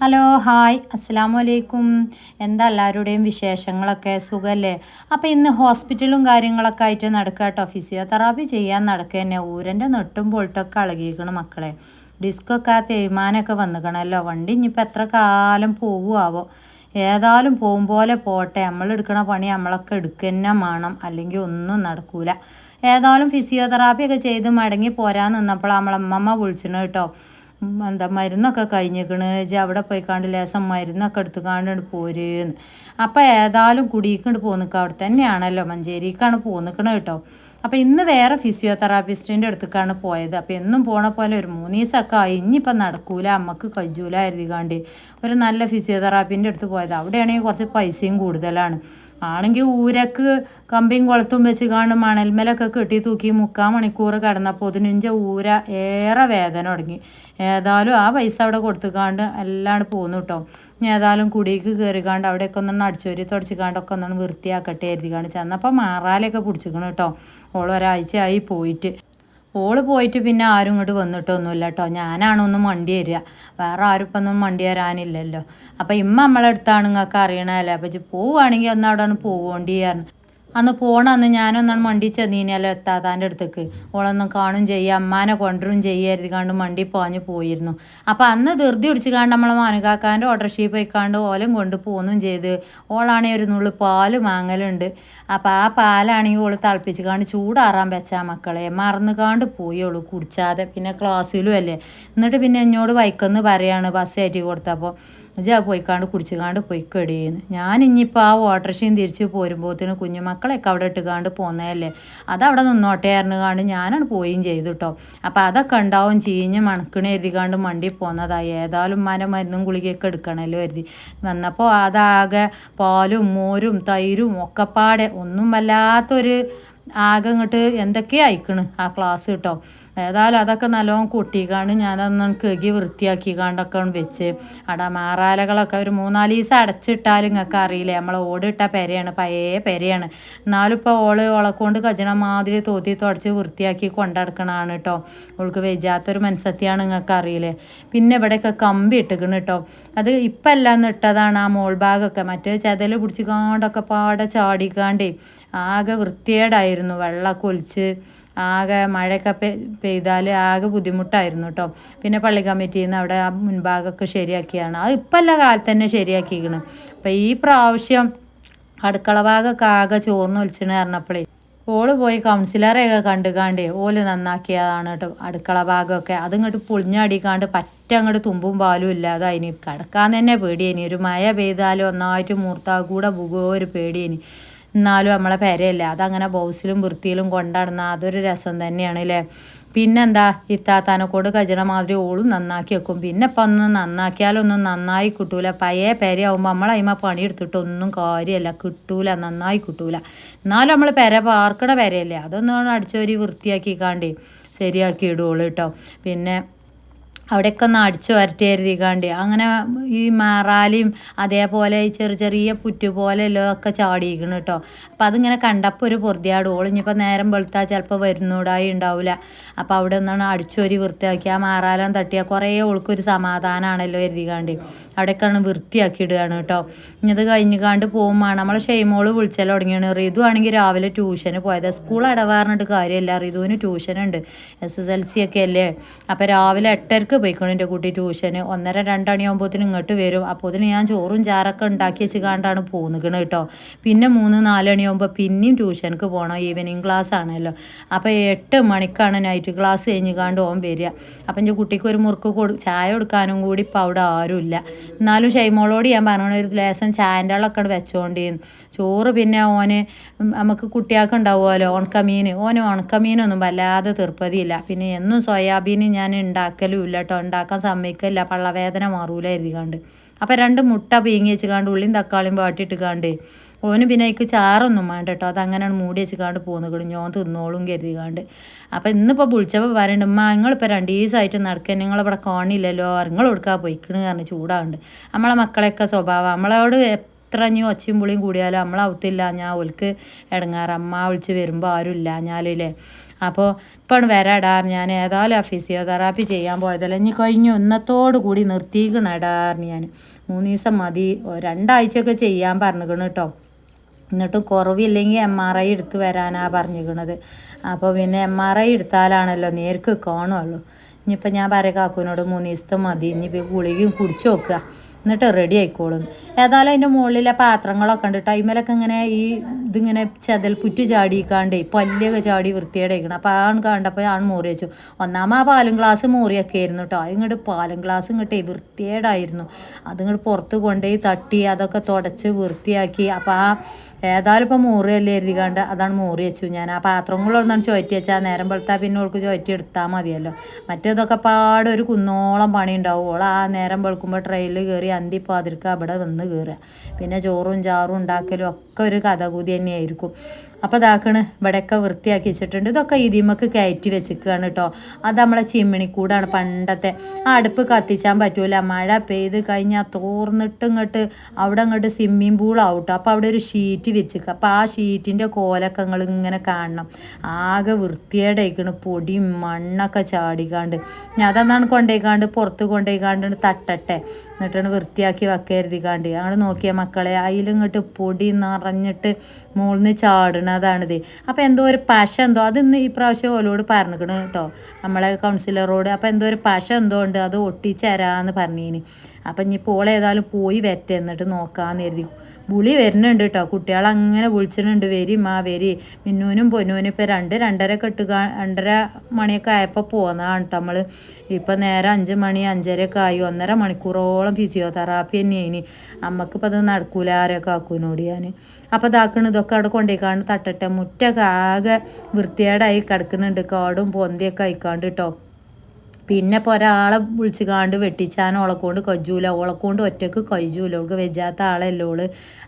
Hello hi. അസ്സാം വലൈക്കും എന്താ എല്ലാവരുടെയും വിശേഷങ്ങളൊക്കെ? സുഖമല്ലേ അപ്പോൾ ഇന്ന് ഹോസ്പിറ്റലും കാര്യങ്ങളൊക്കെ ആയിട്ട് നടക്കുക കേട്ടോ ഫിസിയോതെറാപ്പി ചെയ്യാൻ നടക്കുക തന്നെ ഊരന്റെ നെട്ടും പൊളിട്ടൊക്കെ അളകിയിരിക്കണം മക്കളെ. ഡിസ്കൊക്കെ ആ തേയ്മാനമൊക്കെ വന്നിക്കണമല്ലോ വണ്ടി ഇനിയിപ്പോൾ എത്ര കാലം പോവുമാവോ ഏതായാലും പോകും പോലെ പോട്ടെ. നമ്മൾ എടുക്കണ പണി നമ്മളൊക്കെ എടുക്കുക മണം. വേണം അല്ലെങ്കിൽ ഒന്നും നടക്കൂല. ഏതായാലും ഫിസിയോതെറാപ്പി ഒക്കെ ചെയ്ത് മടങ്ങി പോരാൻ നിന്നപ്പോൾ നമ്മളമ്മമ്മ വിളിച്ചിട്ടുണ്ട് കേട്ടോ. എന്താ മരുന്നൊക്കെ കഴിഞ്ഞിക്കണ് ജി അവിടെ പോയിക്കാണ്ട് ലേസം മരുന്നൊക്കെ എടുത്ത് കാണ്ട് പോരേന്ന് അപ്പം ഏതായാലും കുടിയിക്കൊണ്ട് പോന്നിക്ക അവിടെ തന്നെയാണല്ലോ മഞ്ചേരിക്കാണ് പോന്നിക്കണത് കേട്ടോ. അപ്പം ഇന്ന് വേറെ ഫിസിയോതെറാപ്പിസ്റ്റിന്റെ അടുത്തേക്കാണ് പോയത്. അപ്പം എന്നും പോണ പോലെ ഒരു മൂന്ന് ദിവസമൊക്കെ ആയി. ഇനിയിപ്പം നടക്കൂല. അമ്മയ്ക്ക് കജ്ജൂല കരുതികാണ്ട് ഒരു നല്ല ഫിസിയോതെറാപ്പിന്റെ അടുത്ത് പോയത്. അവിടെയാണെങ്കിൽ കുറച്ച് പൈസയും കൂടുതലാണ്. ആണെങ്കിൽ ഊരക്ക് കമ്പിയും കുളത്തും വെച്ച് കാണും മണൽമേലൊക്കെ കെട്ടി തൂക്കി മുക്കാൽ മണിക്കൂർ കിടന്നപ്പോൾ അതിനുഞ്ച ഊര ഏറെ വേദന തുടങ്ങി. ഏതായാലും ആ പൈസ അവിടെ കൊടുത്തുകാണ്ട് എല്ലാം പോന്നു കേട്ടോ. ഏതായാലും കുടിക്ക് കയറിക്കാണ്ട് അവിടെയൊക്കെ ഒന്നും അടിച്ചോരി തുടച്ചിക്കാണ്ടൊക്കെ ഒന്നും വൃത്തിയാക്കട്ടെ എഴുതിക്കാണ്ട് ചെന്നപ്പോൾ മാറാലൊക്കെ പിടിച്ചിക്കണം കേട്ടോ. ഓൾ ഒരാഴ്ചയായി പോയിട്ട്. ഓൾ പോയിട്ട് പിന്നെ ആരും ഇങ്ങോട്ട് വന്നിട്ടൊന്നുമില്ല കേട്ടോ ഞാനാണ് ഒന്ന് മണ്ടി തരിക വേറെ ആരും ഇപ്പം ഒന്നും മണ്ടി തരാനില്ലല്ലോ അപ്പം ഇമ്മ നമ്മളെ അടുത്താണ് നിങ്ങൾക്ക് അറിയണല്ലേ അപ്പം ഇജ്ജ് പോവുകയാണെങ്കിൽ ഒന്ന് അവിടെ പോവേണ്ടിയായിരുന്നു അന്ന് പോണന്ന് ഞാനൊന്നാണ് മണ്ടി ചെന്നീനല്ലോ എത്താത്താന്റെ അടുത്തേക്ക്. ഓളൊന്നും കാണും ചെയ്യുക അമ്മാനെ കൊണ്ടുവരും കണ്ട് മണ്ടി പോഞ്ഞ് പോയിരുന്നു. അപ്പം അന്ന് ധൃതി പിടിച്ച് കാണ്ട് നമ്മളെ മാനുകാക്കാന്റെ ഓട്ടർഷീപ്പ് പോയിക്കാണ്ട് ഓലം കൊണ്ട് പോകുന്നും ചെയ്ത്. ഓളാണെങ്കിൽ ഒരു നുള്ളു പാൽ വാങ്ങലുണ്ട് അപ്പം ആ പാലാണെങ്കിൽ ഓൾ തിളപ്പിച്ച് കാണ്ട് ചൂടാറാൻ വെച്ചാൽ മക്കളെ. മറന്നു കാണ്ട് പോയി ഓൾ കുടിച്ചാതെ. പിന്നെ ക്ലാസ്സിലും അല്ലേ. എന്നിട്ട് പിന്നെ എന്നോട് വൈക്കെന്ന് പറയാണ് ബസ് കയറ്റി കൊടുത്തപ്പോൾ ഇജാ പോയിക്കാണ്ട് കുടിച്ചുകാണ്ട് പൊയ്ക്കടിയെന്ന് ഞാൻ ഇനിയിപ്പോൾ ആ വാട്ടർ ഷീൻ തിരിച്ച് പോരുമ്പോഴത്തേന് കുഞ്ഞുമക്കളെയൊക്കെ അവിടെ ഇട്ടുകാണ്ട് പോന്നതല്ലേ. അതവിടെ നിന്നോട്ടെ കാണ്ട് ഞാനാണ് പോയും ചെയ്തു കേട്ടോ അപ്പോൾ അതൊക്കെ ഉണ്ടാവും ചീഞ്ഞ് മണക്കണ എഴുതിക്കാണ്ട് മണ്ടി പോന്നതായി ഏതായാലും മന മരുന്നും ഗുളികയൊക്കെ എടുക്കണമല്ലോ എഴുതി വന്നപ്പോൾ അതാകെ പാലും മോരും തൈരും ഒക്കെപ്പാടെ ഒന്നും വല്ലാത്തൊരു ആകെ ഇങ്ങോട്ട് എന്തൊക്കെയായിക്കണ് ആ ക്ലാസ് കേട്ടോ ഏതായാലും അതൊക്കെ നല്ലോണം കൊട്ടിക്കാണ്ട് ഞാനതൊന്ന് കഴുകി വൃത്തിയാക്കി കാണ്ടൊക്കെ വെച്ച്. അവിടെ മാറാലകളൊക്കെ ഒരു മൂന്നാൽ ദിവസം അടച്ചിട്ടാലും നിങ്ങൾക്ക് അറിയില്ല? നമ്മൾ ഓടിട്ട പെരയാണ് പയേ പെരയാണ്. എന്നാലും ഇപ്പോൾ ഓൾ ഓളെ കൊണ്ട് കജണ മാതിരി തോത്തി തുടച്ച് വൃത്തിയാക്കി കൊണ്ടടക്കണതാണ് കേട്ടോ ഓൾക്ക് വെജാത്തൊരു മനസ്സത്തിയാണ് നിങ്ങൾക്ക് അറിയില്ലേ? പിന്നെ ഇവിടെയൊക്കെ കമ്പി ഇട്ടിക്കണ് കേട്ടോ അത് ഇപ്പം എല്ലാം ഇട്ടതാണ് ആ മോൾ ഭാഗമൊക്കെ മറ്റേ ചതൽ പിടിച്ച് കാണ്ടൊക്കെ പാടെ ചാടിക്കാണ്ടേ ആകെ വൃത്തികേടായിരുന്നു. വെള്ളമൊക്കെ ഒലിച്ച് ആകെ മഴയൊക്കെ പെയ്താൽ ആകെ ബുദ്ധിമുട്ടായിരുന്നു കേട്ടോ പിന്നെ പള്ളി കമ്മിറ്റിയിൽ നിന്ന് അവിടെ ആ മുൻഭാഗമൊക്കെ ശരിയാക്കിയാണ്. അത് ഇപ്പം എല്ലാ കാലത്ത് തന്നെ ശരിയാക്കിയിരിക്കണം അപ്പം ഈ പ്രാവശ്യം അടുക്കള ഭാഗമൊക്കെ ആകെ ചോർന്ന് വലിച്ചിന് പറഞ്ഞപ്പോഴേ ഓൾ പോയി കൗൺസിലറെയൊക്കെ കണ്ടു കാണ്ടേ ഓൽ നന്നാക്കിയതാണ് കേട്ടോ അടുക്കള ഭാഗമൊക്കെ അതിങ്ങോട്ട് പൊളിഞ്ഞടിക്കാണ്ട് പറ്റ അങ്ങോട്ട് തുമ്പും പാലും ഇല്ലാതെ അതിന് കിടക്കാൻ തന്നെ പേടിയേനി. ഒരു മഴ പെയ്താലും ഒന്നായിട്ട് മൂർത്താ കൂടെ ബുഗോ ഒരു പേടിയേനി. എന്നാലും നമ്മളെ പെരയല്ലേ? അതങ്ങനെ ബൗസിലും വൃത്തിയിലും കൊണ്ടാടുന്ന അതൊരു രസം തന്നെയാണ് അല്ലേ പിന്നെന്താ? ഇത്താത്താനക്കോട് കജണ മാതിരി ഓളും നന്നാക്കി വെക്കും. പിന്നെ ഇപ്പം ഒന്ന് നന്നാക്കിയാലൊന്നും നന്നായി കിട്ടൂല. പഴയ പെരയാവുമ്പോൾ നമ്മൾ അതിമ പണിയെടുത്തിട്ടൊന്നും കാര്യമല്ല കിട്ടൂല നന്നായി കിട്ടൂല. എന്നാലും നമ്മൾ പെര പാർക്കട പെരയല്ലേ? അതൊന്നും അടിച്ചോരി വൃത്തിയാക്കിക്കാണ്ടേ ശരിയാക്കി ഇടുവുള്ളൂ കേട്ടോ പിന്നെ അവിടെയൊക്കെ ഒന്ന് അടിച്ചു വരട്ടി കരുതിക്കാണ്ട്. അങ്ങനെ ഈ മാറാലിയും അതേപോലെ ഈ ചെറിയ ചെറിയ പുറ്റ് പോലെ എല്ലാം ഒക്കെ ചാടിയിരിക്കണം കേട്ടോ. അപ്പം അതിങ്ങനെ കണ്ടപ്പോൾ ഒരു പൊറുതിയാട്. ഓളിഞ്ഞിപ്പോൾ നേരം വെളുത്താൽ ചിലപ്പോൾ വരുന്നൂടായി ഉണ്ടാവില്ല അപ്പോൾ അവിടെ ഒന്നാണ് അടിച്ചൊരി വൃത്തിയാക്കി. ആ മാറാലം തട്ടിയാൽ കുറേ ഓൾക്കൊരു സമാധാനമാണല്ലോ കരുതിക്കാണ്ട്. അവിടെയൊക്കെയാണ് വൃത്തിയാക്കി ഇടുകയാണ് കേട്ടോ. ഇനി ഇത് കഴിഞ്ഞിക്കാണ്ട് പോകുമ്പോൾ നമ്മളെ ഷെയ്മോൾ വിളിച്ചാൽ തുടങ്ങിയാണ്. റിതു ആണെങ്കിൽ രാവിലെ ട്യൂഷന് പോയത്. സ്കൂൾ അടവാറിനിട്ട് കാര്യമില്ല. റിതുവിന് ട്യൂഷനുണ്ട്. എസ് എസ് എൽ സി ഒക്കെ അല്ലേ? അപ്പോൾ രാവിലെ എട്ടരക്ക് പോയിക്കണം എന്റെ കുട്ടി ട്യൂഷന്. ഒന്നര രണ്ടണിയാകുമ്പോഴത്തേനും ഇങ്ങോട്ട് വരും. അപ്പോഴത്തേന് ഞാൻ ചോറും ചാറൊക്കെ ഉണ്ടാക്കി വെച്ച് കാണ്ടാണ് പോകുന്നത് കേട്ടോ പിന്നെ മൂന്ന് നാലണിയാകുമ്പോൾ പിന്നെയും ട്യൂഷനക്ക് പോകണം ഈവനിങ് ക്ലാസ് ആണല്ലോ അപ്പോൾ എട്ട് മണിക്കാണ് നൈറ്റ് ക്ലാസ് കഴിഞ്ഞ് കാണ്ട് ഓൻ വരിക അപ്പം എന്റെ കുട്ടിക്ക് ഒരു മുറുക്ക് കൊടു ചായ കൊടുക്കാനും കൂടി ഇപ്പം അവിടെ ആരുമില്ല എന്നാലും ഷൈമോളോട് ഞാൻ പറഞ്ഞ ഒരു ലേസം ചായന്റെ ആളൊക്കെ വെച്ചോണ്ടേന്ന്. ചോറ് പിന്നെ ഓന് നമുക്ക് കുട്ടികൾക്ക് ഉണ്ടാവുമല്ലോ ഉണക്കമീൻ. ഓന് ഉണക്കമീനൊന്നും വല്ലാതെ തീർപ്പതിയില്ല. പിന്നെ എന്നും സോയാബീൻ ഞാൻ ഉണ്ടാക്കലും ഇല്ല കേട്ടോ ഉണ്ടാക്കാൻ സമ്മതിക്കില്ല പള്ളവേദന മാറൂല എഴുതിക്കാണ്ട് അപ്പം രണ്ട് മുട്ട പീങ്ങി വെച്ചുകാണ്ട് ഉള്ളിയും തക്കാളിയും വാട്ടിയിട്ട് കാണ്ട് ഓന് പിന്നെ എനിക്ക് ചാറൊന്നും വേണ്ട കേട്ടോ അതങ്ങനെയാണ് മൂടി വെച്ചുകാണ്ട് പോകുന്നത് ഞാൻ തിന്നോളും കരുതികാണ്ട്. അപ്പം ഇന്നിപ്പോൾ വിളിച്ചപ്പോൾ പറയുന്നുണ്ട് ഉമ്മ നിങ്ങളിപ്പോൾ രണ്ട് ദിവസമായിട്ട് നടക്കുക നിങ്ങളിവിടെ കാണില്ലല്ലോ നിങ്ങൾ കൊടുക്കാൻ പോയിക്കണ്? കാരണം ചൂടാണ്ട് നമ്മളെ മക്കളെയൊക്കെ സ്വഭാവം നമ്മളോട് എത്ര ഇനി ഒച്ചയും പുളിയും കൂടിയാലും നമ്മളെ ഔത്തില്ല ഞാൻ ഓൽക്ക് ഇടങ്ങാറ് അമ്മ വിളിച്ച് വരുമ്പോൾ ആരും ഇല്ല ഞാനില്ലേ. അപ്പോൾ ഇപ്പം വരാടാർ ഞാൻ ഏതായാലും ഫിസിയോതെറാപ്പി ചെയ്യാൻ പോയതല്ല. ഇനി കഴിഞ്ഞു ഒന്നത്തോടു കൂടി നിർത്തിക്കണടാറിന് ഞാൻ മൂന്ന് ദിവസം മതി. രണ്ടാഴ്ചയൊക്കെ ചെയ്യാൻ പറഞ്ഞിരിക്കണം കേട്ടോ എന്നിട്ട് കുറവില്ലെങ്കിൽ എം ആർ ഐ എടുത്ത് വരാനാണ് പറഞ്ഞിരിക്കണത് അപ്പോൾ പിന്നെ എം ആർ ഐ എടുത്താലാണല്ലോ നേർക്ക് കാണുള്ളൂ ഇനിയിപ്പോൾ ഞാൻ പറയാം കാക്കുവിനോട് മൂന്ന് ദിവസത്തെ മതി. ഇനിയിപ്പോൾ ഗുളികയും കുടിച്ചു നോക്കുക. എന്നിട്ട് റെഡി ആയിക്കോളും. ഏതായാലും അതിന്റെ മുകളിലെ പാത്രങ്ങളൊക്കെ ഉണ്ട് ടൈമിലൊക്കെ ഇങ്ങനെ ഈ ഇതിങ്ങനെ ചെതൽപ്പുറ്റ് ചാടിക്കാണ്ടേ പല്ലൊക്കെ ചാടി വൃത്തിയേടേക്കണം അപ്പോൾ ആൺ കണ്ടപ്പോൾ ആൺ മോറി വെച്ചു. ഒന്നാമത് ആ പാലും ഗ്ലാസ് മോറിയൊക്കെ ആയിരുന്നു കേട്ടോ ഇങ്ങോട്ട് പാലും ഗ്ലാസ് ഇങ്ങോട്ടേ വൃത്തിയേടായിരുന്നു അതിങ്ങോട്ട് പുറത്ത് കൊണ്ടുപോയി തട്ടി അതൊക്കെ തുടച്ച് വൃത്തിയാക്കി. അപ്പോൾ ആ ഏതായാലും ഇപ്പോൾ മൂറിയല്ലേ എഴുതിക്കാണ്ട് അതാണ് മൂറി വെച്ചു. ഞാൻ ആ പാത്രങ്ങളൊന്നാണ് ചോറ്റി വെച്ചാൽ നേരം വെളുത്താൽ പിന്നെ ഓൾക്ക് ചോറ്റി എടുത്താൽ മതിയല്ലോ. മറ്റേതൊക്കെ പാടെ ഒരു കുന്നോളം പണി ഉണ്ടാവും ഓൾ ആ നേരം വെളുക്കുമ്പോൾ ട്രെയിനിൽ കയറി അന്തി പാതിരിക്കുക അവിടെ വന്ന് കയറുക പിന്നെ ചോറും ചാറും ഉണ്ടാക്കലും ഒക്കെ ഒരു കഥകൂതി തന്നെയായിരിക്കും. അപ്പോൾ ഇതാക്കണ് ഇവിടെയൊക്കെ വൃത്തിയാക്കി വെച്ചിട്ടുണ്ട്. ഇതൊക്കെ ഇതിമക്ക് കയറ്റി വെച്ചിരിക്കുകയാണ് കേട്ടോ. അത് നമ്മളെ ചിമ്മിണിക്കൂടാണ്. പണ്ടത്തെ ആ അടുപ്പ് കത്തിച്ചാൻ പറ്റൂല. മഴ പെയ്ത് കഴിഞ്ഞാൽ തോർന്നിട്ട് ഇങ്ങോട്ട് അവിടെ അങ്ങോട്ട് സ്വിമ്മിങ് പൂളാവും കേട്ടോ അപ്പോൾ അവിടെ ഒരു ഷീറ്റ് വെച്ചിക്കുക അപ്പോൾ ആ ഷീറ്റിന്റെ കോലൊക്കെ നിങ്ങൾ ഇങ്ങനെ കാണണം. ആകെ വൃത്തിയേടായിക്കണ് പൊടിയും മണ്ണൊക്കെ ചാടിക്കാണ്ട്. ഞാൻ അതെന്നാണ് കൊണ്ടുപോയിക്കാണ്ട് പുറത്ത് കൊണ്ടുപോയിക്കാണ്ട് തട്ടട്ടെ. എന്നിട്ടാണ് വൃത്തിയാക്കി വെക്കരുതിക്കാണ്ട് അങ്ങോട്ട് നോക്കിയ മക്കളെ അതിലിങ്ങോട്ട് പൊടി നിറഞ്ഞിട്ട് മുകളിൽ നിന്ന് ചാടണതാണിത് അപ്പോൾ എന്തോ ഒരു പശ എന്തോ അത് ഇന്ന് ഈ പ്രാവശ്യം ഓലോട് പറഞ്ഞിക്കണ് കേട്ടോ. നമ്മളെ കൗൺസിലറോട് അപ്പോൾ എന്തോ ഒരു പശ എന്തോ ഉണ്ട് അത് ഒട്ടിച്ചരാന്ന് പറഞ്ഞീന്. അപ്പം ഇനി പോളേതായാലും പോയി വരട്ടെ എന്നിട്ട് നോക്കാമെന്ന് കരുതി. വിളി വരുന്നുണ്ട് കേട്ടോ. കുട്ടികൾ അങ്ങനെ വിളിച്ചിട്ടുണ്ട്. വരി മാ വരി. മിന്നൂനും പൊന്നൂനും ഇപ്പോൾ രണ്ട് രണ്ടര കെട്ട് രണ്ടര മണിയൊക്കെ ആയപ്പോൾ പോന്നതാണ് കേട്ടോ നമ്മൾ ഇപ്പം നേരെ അഞ്ച് മണി അഞ്ചരയൊക്കെ ആയി. ഒന്നര മണിക്കൂറോളം ഫിസിയോതെറാപ്പി തന്നെയാണ് അമ്മക്കിപ്പോൾ അത് നടക്കൂല ആരൊക്കെ ആക്കൂനോട് ഞാൻ അപ്പോൾ ഇതാക്കണ ഇതൊക്കെ അവിടെ കൊണ്ടുപോയിക്കാണ്ട് തട്ടട്ടെ. മുറ്റൊക്കെ ആകെ വൃത്തികേടായി കിടക്കുന്നുണ്ട്. കാടും പൊന്തിയൊക്കെ ആയിക്കാണ്ട് കേട്ടോ പിന്നെ ഇപ്പോൾ ഒരാളെ വിളിച്ച് കാണ്ട് വെട്ടിച്ചാൻ ഓളക്കൊണ്ട് കജ്ജൂല ഓളക്കൊണ്ട് ഒറ്റയ്ക്ക് കൊയ്ജൂല ഓൾക്ക് വെജാത്ത ആളല്ലേ ഓൾ.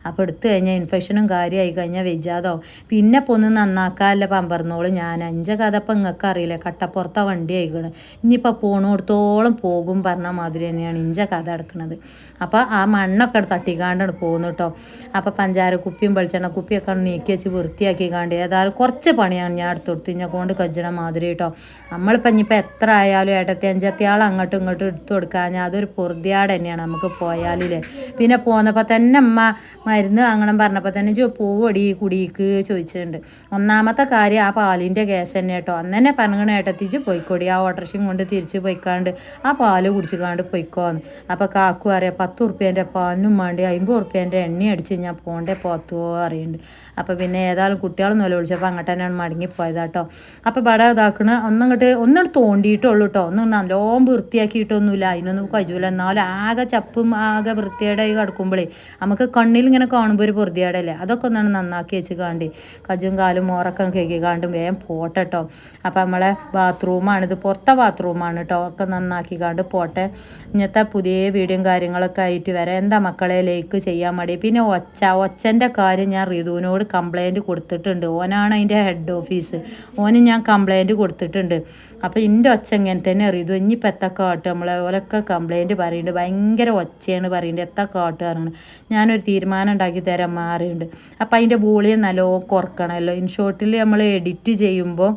അപ്പോൾ എടുത്തു കഴിഞ്ഞാൽ ഇൻഫെക്ഷനും കാര്യമായി കഴിഞ്ഞാൽ വെജാതാവും. പിന്നെ ഇപ്പോൾ ഒന്ന് പമ്പറന്നോൾ ഞാൻ അഞ്ച കഥ ഇപ്പം നിങ്ങൾക്ക് അറിയില്ല. കട്ടപ്പുറത്താ വണ്ടി ആയിക്കണ്. ഇനിയിപ്പോൾ പോണോടത്തോളം പോകും പറഞ്ഞ മാതിരി തന്നെയാണ് ഇഞ്ച കഥ എടുക്കുന്നത് അപ്പോൾ ആ മണ്ണൊക്കെ തട്ടിക്കാണ്ടാണ് പോകുന്നു കേട്ടോ. അപ്പോൾ പഞ്ചാര കുപ്പിയും വെളിച്ചെണ്ണ കുപ്പിയൊക്കെ നീക്കി വെച്ച് വൃത്തിയാക്കി കാണ്ട് ഏതായാലും കുറച്ച് പണിയാണ് ഞാൻ എടുത്തു കൊടുത്തു കൊണ്ട് കജ്ജണ മാതിരി കേട്ടോ. നമ്മളിപ്പോൾ ഇനിയിപ്പോൾ എത്ര ആയാലും ഏട്ടത്തി അഞ്ചത്തി ആൾ അങ്ങോട്ടും ഇങ്ങോട്ടും എടുത്തു കൊടുക്കാൻ അതൊരു പൊറുതിയാട് തന്നെയാണ് നമുക്ക് പോയാലില്ലേ പിന്നെ പോന്നപ്പോൾ തന്നെ അമ്മ മരുന്ന് അങ്ങനെ പറഞ്ഞപ്പോൾ തന്നെ ചോ പൂവടി കുടിക്ക് ചോദിച്ചിട്ടുണ്ട്. ഒന്നാമത്തെ കാര്യം ആ പാലിന്റെ കേസ് തന്നെ കേട്ടോ. അന്ന് തന്നെ പറഞ്ഞ ഏട്ടത്തിച്ച് പോയിക്കോടി. ആ ഓട്ടർഷയും കൊണ്ട് തിരിച്ച് പോയിക്കാണ്ട് ആ പാൽ കുടിച്ചിക്കാണ്ട് പോയിക്കോന്ന്. അപ്പോൾ കാക്കു അറിയാം പത്ത് ഉറുപ്പ്യേന്റെ പാലിനും വേണ്ടി അമ്പത് ഉറുപ്പ്യേന്റെ എണ്ണ അടിച്ച് ഞാൻ പോണ്ടേ പോത്തുവോ അറിയുന്നുണ്ട് അപ്പോൾ പിന്നെ ഏതായാലും കുട്ടികളൊന്നും നില വിളിച്ചപ്പോൾ അങ്ങോട്ട് തന്നെയാണ് മടങ്ങിപ്പോയതാട്ടോ അപ്പോൾ ബട ഇതാക്കണ ഒന്നങ്ങോട്ട് ഒന്നിട്ട് തോണ്ടിയിട്ടുള്ളൂ കേട്ടോ ഒന്നും നല്ലോണം വൃത്തിയാക്കിയിട്ടൊന്നുമില്ല. അതിനൊന്നും കഴിയൂല. എന്നാലും ആകെ ചപ്പും ആകെ വൃത്തിയേടായി കിടക്കുമ്പോഴേ നമുക്ക് കണ്ണിൽ ഇങ്ങനെ കാണുമ്പോൾ ഒരു പൊറുതിയാടല്ലേ അതൊക്കെ ഒന്നാണ് നന്നാക്കി വെച്ച് കാണ്ടി കജും കാലും മോറൊക്കെ കേക്കി കാണ്ടും വേഗം പോട്ടെ കേട്ടോ അപ്പോൾ നമ്മളെ ബാത്റൂമാണ് ഇത് പുറത്തെ ബാത്റൂമാണ് കേട്ടോ ഒക്കെ നന്നാക്കി കാണ്ട് പോട്ടെ. ഇന്നത്തെ പുതിയ വീഡിയോയും കാര്യങ്ങളൊക്കെ ആയിട്ട് വരെ. എന്താ മക്കളെ ലൈക്ക് ചെയ്യാൻ മടി? പിന്നെ ഒച്ച ഒച്ചന്റെ കാര്യം ഞാൻ റിതുവിനോട് കംപ്ലൈന്റ് കൊടുത്തിട്ടുണ്ട്. ഓനാണ് അതിന്റെ ഹെഡ് ഓഫീസ് ഓന് ഞാൻ കംപ്ലൈന്റ് കൊടുത്തിട്ടുണ്ട്. അപ്പോൾ എന്റെ ഒച്ച ഇങ്ങനെ തന്നെ റിതു ഇനിയിപ്പോൾ എത്താ കാട്ട് നമ്മളെ ഓരൊക്കെ കംപ്ലൈന്റ് പറയുന്നുണ്ട് ഭയങ്കര ഒച്ചയാണ് പറയുന്നത് എത്താ കാട്ട് പറയുന്നത് ഞാനൊരു തീരുമാനം ഉണ്ടാക്കി തരാൻ മാറിയുണ്ട്. അപ്പം അതിന്റെ വോളിയം നല്ലോ കുറക്കണമല്ലോ ഇൻ ഷോർട്ടിൽ നമ്മൾ എഡിറ്റ് ചെയ്യുമ്പോൾ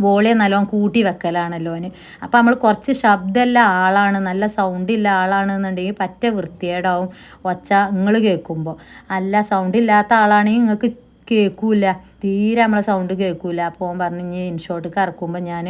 വോളിയം നല്ലോണം കൂട്ടി വെക്കലാണല്ലോ അവന് അപ്പോൾ നമ്മൾ കുറച്ച് ശബ്ദമുള്ള ആളാണ് നല്ല സൗണ്ടില്ല ആളാണെന്നുണ്ടെങ്കിൽ പറ്റ വൃത്തിയേടാവും ഒച്ച നിങ്ങൾ കേൾക്കുമ്പോൾ അല്ല സൗണ്ട് ഇല്ലാത്ത ആളാണെങ്കിൽ നിങ്ങൾക്ക് കേൾക്കൂല തീരെ നമ്മളെ സൗണ്ട് കേൾക്കൂല അപ്പോൾ ഓൻ പറഞ്ഞു ഇനി ഇൻഷോട്ട് ഇറക്കുമ്പോൾ ഞാൻ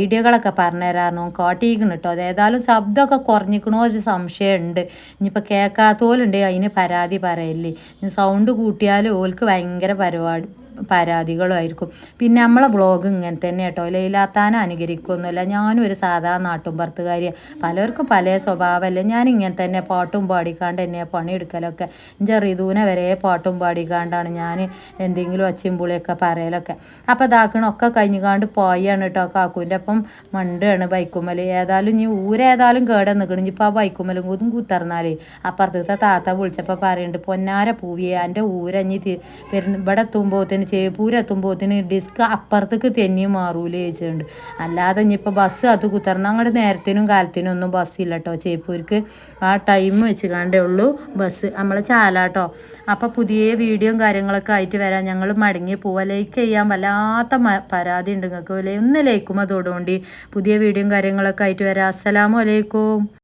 ഐഡിയകളൊക്കെ പറഞ്ഞു തരാറുണ്ട് കാട്ടിയിരിക്കണം കേട്ടോ അതേതായാലും ശബ്ദമൊക്കെ കുറഞ്ഞിക്കണോ ഒരു സംശയമുണ്ട്. ഇനിയിപ്പോൾ കേൾക്കാത്തോലുണ്ട് അതിന് പരാതി പറയല്ലേ. ഇനി സൗണ്ട് കൂട്ടിയാൽ ഓൽക്ക് ഭയങ്കര പരിപാടി പരാതികളുമായിരിക്കും പിന്നെ നമ്മളെ ബ്ലോഗ് ഇങ്ങനെ തന്നെ കേട്ടോ. ലൈലാത്താനും അനുകരിക്കൊന്നുമില്ല. ഞാനും ഒരു സാധാ നാട്ടും ഭർത്തുകാരിയാണ് പലർക്കും പല സ്വഭാവമല്ലേ. ഞാൻ ഇങ്ങനെ തന്നെ പാട്ടും പാടിക്കാണ്ട് എന്നെ പണിയെടുക്കലൊക്കെ. എന്റെ റിതുവിനെ വരെ പാട്ടും പാടിക്കാണ്ടാണ് ഞാൻ എന്തെങ്കിലും അച്ഛൻ പുളിയൊക്കെ പറയലൊക്കെ അപ്പോൾ ഇതാക്കണൊക്കെ കഴിഞ്ഞുകാണ്ട് പോയാണ് കേട്ടോ. കാക്കുവിന്റെ അപ്പം മണ്ടാണ് ബൈക്കുമ്മൽ ഏതായാലും ഇനി ഊരേതായാലും കേടെ നിൽക്കണം ഇനിയിപ്പോൾ ആ ബൈക്കുമ്മലും കൂതും കുത്തർന്നാലേ അപ്പുറത്തത്തെ താത്ത വിളിച്ചപ്പോൾ പറയുന്നുണ്ട് പൊന്നാര പൂവിയെ എന്റെ ഊരഞ്ഞി പെരുന്ന് ഇവിടെ എത്തുമ്പോഴത്തേന് എത്തുമ്പോത്തിന് ചേപ്പൂരെത്തുമ്പോത്തിന് ഡിസ്ക് അപ്പുറത്തേക്ക് തെന്നി മാറൂലേ ചോദിച്ചിട്ടുണ്ട്. അല്ലാതെ ഇനിയിപ്പോൾ ബസ് അത് കുത്തർന്ന് അങ്ങോട്ട് നേരത്തിനും കാലത്തിനും ഒന്നും ബസ്സില്ല കേട്ടോ ചേപ്പൂർക്ക് ആ ടൈം വെച്ച് കണ്ടേ ഉള്ളൂ ബസ് നമ്മളെ ചാലാട്ടോ അപ്പോൾ പുതിയ വീഡിയോയും കാര്യങ്ങളൊക്കെ ആയിട്ട് വരാം. ഞങ്ങൾ മടങ്ങി പോവാം. ലൈക്ക് ചെയ്യാൻ വല്ലാത്ത പരാതി ഉണ്ട്. നിങ്ങൾക്ക് ഒന്ന് ലൈക്കും അതോടുകൂടി പുതിയ വീഡിയോയും കാര്യങ്ങളൊക്കെ ആയിട്ട് വരാം. അസ്സലാമു അലൈക്കും.